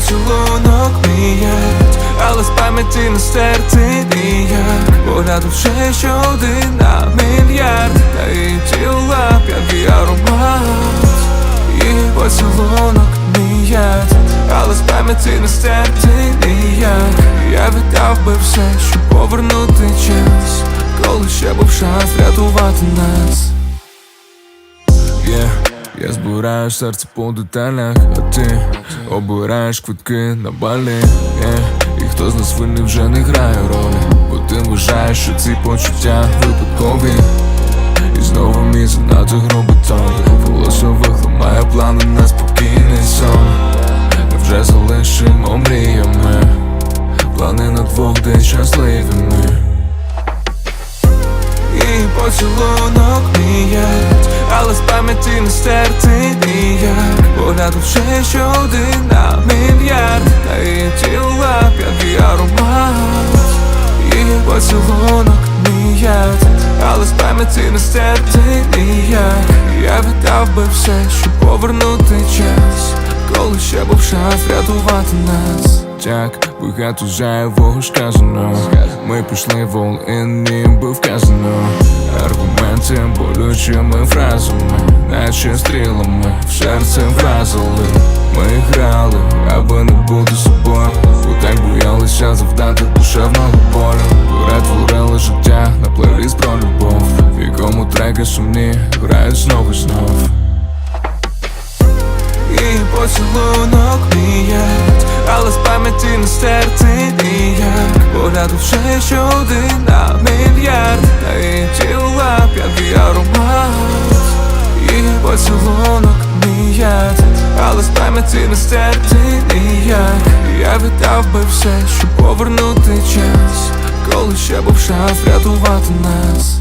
поцілунок міять, але з пам'яті не стерти ніяк Погляду вже що один на мільярд. На її тіла п'янкий аромат. Її поцілунок міять, але з пам'яті не стерти ніяк Я віддав би все, щоб повернути час. Коли ще був шанс врятувати нас. Я збираю серце по деталях, а ти обираєш квитки на балі. Yeah. І хто з нас винний вже не грає ролі? Бо ти вважаєш, що ці почуття випадкові. І знову мій занадто грубий тон. Філософих ламає плани на спокійний сон. Невже залишимо мріями. Плани на двох день щасливі ми і поцілунок міять, але з пам'яті не стерти ніяк. Погляду вже що один на мільярд її тіла п'янкий аромат. Її поцілунок міять, але з пам'яті не стерти ніяк. Я віддав би все, щоб повернути час Коли ще був шанс врятувати нас. Так, багато зайвого сказано. Ми пішли в all-in, ніби вказано Аргументи болючими фразами Наче стрілами в серце вразили. Ми грали, аби не бути собою. Бо так боялися завдати душевного болю. Перетворили життя на плейліст про любов. В якому треки сумні грають знов і знов. І поцілунок стерти ніяк Погляду вже що один на мільярд. На її тіла п'янкий аромат Її поцілунок міять, але з пам'яті не стерти ніяк Я віддав би все, щоб повернути час Коли ще був шанс врятувати нас